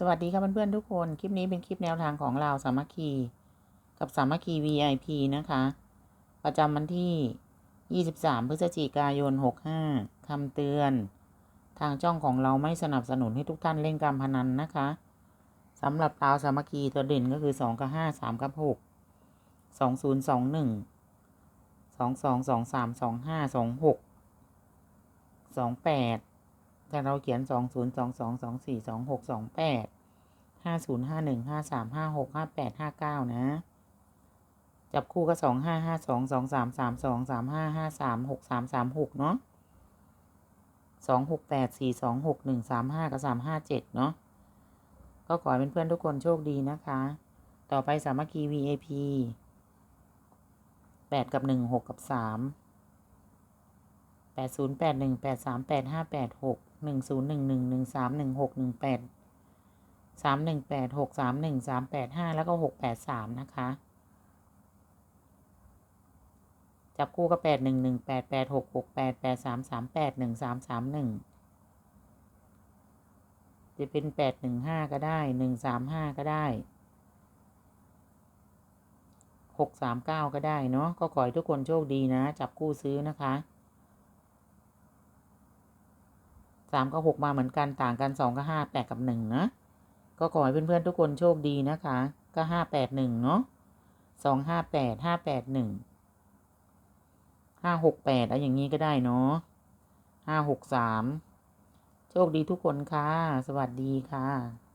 สวัสดีค่ะเพื่อนๆทุกคน คลิปนี้เป็นคลิปแนวทางของเราสามัคคี กับสามัคคี VIP นะคะ ประจำวันที่ 23 พฤศจิกายน 65 คำเตือน ทางจ้องของเราไม่สนับสนุนให้ทุกท่านเล่นการพนันนะคะสำหรับดาวสามัคคีตัวเด่นก็คือ 2 กับ 5 3 กับ 6 2 0 2 1 2 2 2 3 2 5 2 6 2 8 แต่เราเขียนสองศูนย์สองสองสองสี่สองหกสองแปดห้าศูนย์ห้าหนึ่งห้าสามห้าหกห้าแปดห้าเก้านะ จับคู่ก็สองห้าห้าสองสองสามสามสองสามห้าห้าสามหกสามสามหกเนาะสองหกแปดสี่สองหกหนึ่งสามห้ากับสามห้าเจ็ดเนาะก็ขอให้เพื่อนๆทุกคนโชคดีนะคะ ต่อไปสามัคคี VAP แปดกับหนึ่งหกกับสาม แปดศูนย์แปดหนึ่งแปดสามแปดห้าแปดหกหนึ่งศูนย์หนึ่งหนึ่งหนึ่งสามหนึ่งหกหนึ่งแปดสามหนึ่งแปดหกสามหนึ่งสามแปดห้าแล้วก็หกแปดสามนะคะ จับคู่ก็แปดหนึ่งหนึ่งแปดแปดหกหกแปดแปดสามสามแปดหนึ่งสามสามหนึ่งจะเป็นแปดหนึ่งห้าก็ได้หนึ่งสามห้าก็ได้หกสามเก้าก็ได้เนาะก็ขอให้ทุกคนโชคดีนะ จับคู่ซื้อนะคะ สามกับหกมาเหมือนกันต่างกันสองกับห้าแปดกับหนึ่งนะ ก็ขอให้เพื่อนๆทุกคนโชคดีนะคะ ก็ห้าแปดหนึ่งเนาะสองห้าแปดห้าแปดหนึ่งห้าหกแปดอะไรอย่างนี้ก็ได้เนาะห้าหกสามโชคดีทุกคนค่ะ สวัสดีค่ะ